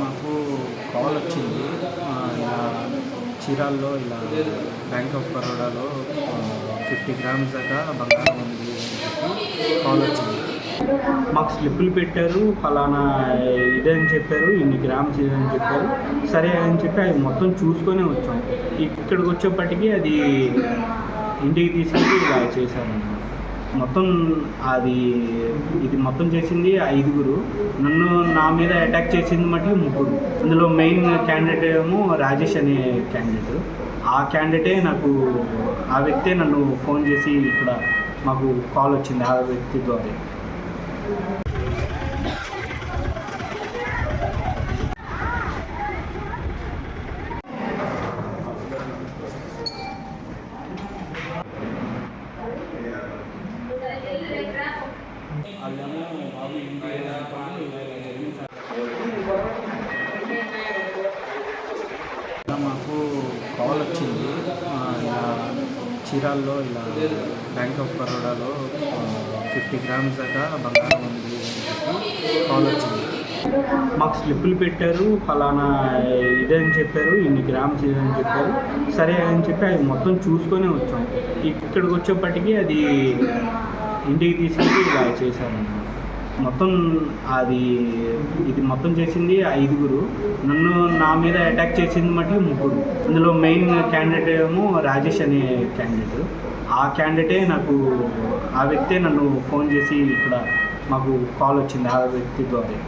మాకు కాల్ వచ్చింది. ఇలా చీరాల్లో ఇలా బ్యాంక్ ఆఫ్ బరోడాలో ఫిఫ్టీ గ్రామ్స్ దాకా బంగారం ఉంది కాల్ వచ్చింది. మాకు స్లిప్పులు పెట్టారు ఫలానా ఇదని చెప్పారు ఇన్ని గ్రామ్స్ ఇదని చెప్పారు. సరే అని చెప్పి అవి మొత్తం చూసుకొని వచ్చాం. ఇక్కడికి వచ్చేప్పటికి అది ఇంటికి తీసుకెళ్ళి ఇలా చేశారు మొత్తం అది ఇది మొత్తం చేసింది ఐదుగురు. నన్ను నా మీద అటాక్ చేసింది మటుకు ముగ్గురు. అందులో మెయిన్ క్యాండిడేట్ ఏమో రాజేష్ అనే క్యాండిడేట్ ఆ క్యాండిడేటే నాకు ఆ వ్యక్తే నన్ను ఫోన్ చేసి ఇక్కడ మాకు కాల్ వచ్చింది ఆ వ్యక్తి ద్వారా. వాళ్ళేమో బాబు ఇంటి మాకు కాల్ వచ్చింది. ఇలా చీరాల్లో ఇలా బ్యాంక్ ఆఫ్ బరోడాలో ఫిఫ్టీ గ్రామ్స్ దాకా బంగారం ఉంది అని చెప్పి కాల్ వచ్చింది. మాకు స్లిప్పులు పెట్టారు ఫలానా ఇదని చెప్పారు ఇన్ని గ్రామ్స్ ఇదని చెప్పారు. సరే అని చెప్పి అది మొత్తం చూసుకొని వచ్చాం. ఇక్కడికి వచ్చేప్పటికీ అది ఇంటికి తీసుకెళ్ళి ఇలా చేశారు మొత్తం అది ఇది మొత్తం చేసింది ఐదుగురు. నన్ను నా మీద అటాక్ చేసింది మటుకు ముగ్గురు. అందులో మెయిన్ క్యాండిడేట్ ఏమో రాజేష్ అనే క్యాండిడేట్ ఆ క్యాండిడేటే నాకు ఆ వ్యక్తే నన్ను ఫోన్ చేసి ఇక్కడ మాకు కాల్ వచ్చింది ఆ వ్యక్తి ద్వారా.